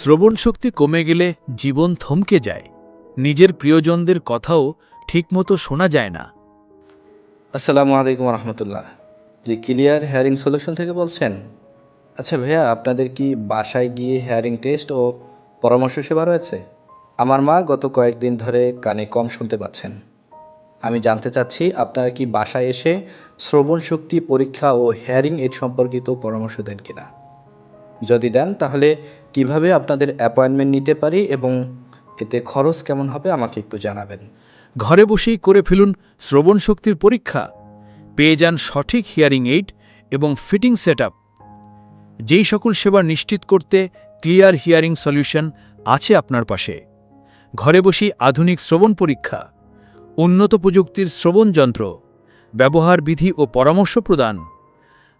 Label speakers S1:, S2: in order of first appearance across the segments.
S1: শ্রবণ শক্তি কমে গেলে জীবন থমকে যায়। নিজের প্রিয়জনদের কথাও ঠিকমতো শোনা যায় না।
S2: আসসালামু আলাইকুম রহমতুল্লাহ। জি, ক্লিয়ার হেয়ারিং সলিউশন থেকে বলছেন? আচ্ছা ভাইয়া, আপনাদের কি বাসায় গিয়ে হেয়ারিং টেস্ট ও পরামর্শ সেবা রয়েছে? আমার মা গত কয়েকদিন ধরে কানে কম শুনতে পাচ্ছেন। আমি জানতে চাচ্ছি, আপনারা কি বাসায় এসে শ্রবণ শক্তি পরীক্ষা ও হেয়ারিং এড সম্পর্কিত পরামর্শ দেন কিনা? যদি দেন, তাহলে কীভাবে আপনাদের অ্যাপয়েন্টমেন্ট নিতে পারি এবং এতে খরচ কেমন হবে আমাকে একটু জানাবেন।
S1: ঘরে বসেই করে ফেলুন শ্রবণ শক্তির পরীক্ষা। পেয়ে যান সঠিক হিয়ারিং এইড এবং ফিটিং সেট যেই সকল সেবা নিশ্চিত করতে ক্লিয়ার হিয়ারিং সলিউশন আছে আপনার পাশে। ঘরে বসেই আধুনিক শ্রবণ পরীক্ষা, উন্নত প্রযুক্তির শ্রবণ যন্ত্র, ব্যবহার বিধি ও পরামর্শ প্রদান,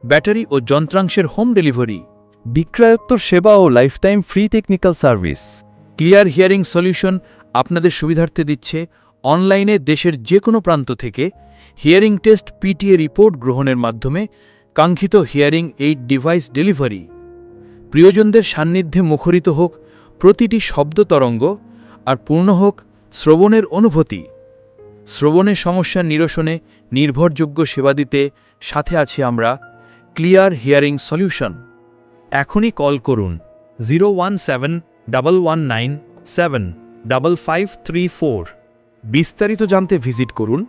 S1: ব্যাটারি ও যন্ত্রাংশের হোম ডেলিভারি
S3: বিক্রয়োত্তর সেবা ও lifetime free technical service
S1: clear hearing solution আপনাদের সুবিধার্থে দিচ্ছে অনলাইনে দেশের যে কোনো প্রান্ত থেকে হিয়ারিং টেস্ট পিটিএ রিপোর্ট গ্রহণের মাধ্যমে কাঙ্ক্ষিত হিয়ারিং এইড ডিভাইস ডেলিভারি প্রিয়জনদের সান্নিধ্যে মুখরিত হোক প্রতিটি শব্দ তরঙ্গ আর পূর্ণ হোক শ্রবণের অনুভূতি। শ্রবণের সমস্যা নিরসনে নির্ভরযোগ্য সেবা দিতে সাথে আছি আমরা ক্লিয়ার হিয়ারিং সলিউশন
S3: এখনই কল করুন zero one seven one nine seven double five three four. বিস্তারিত জানতে ভিজিট করুন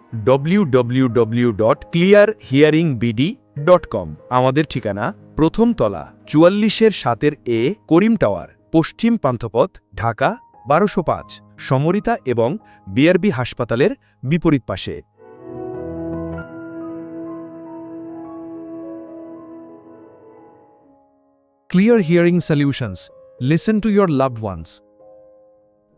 S3: কম আমাদের ঠিকানা প্রথম তলা চুয়াল্লিশের সাতের এ করিম টাওয়ার, পশ্চিম পান্থপথ, ঢাকা বারোশো পাঁচ। সমরিতা এবং বিআরবি হাসপাতালের বিপরীত পাশে। Clear Hearing Solutions. Listen to your loved ones.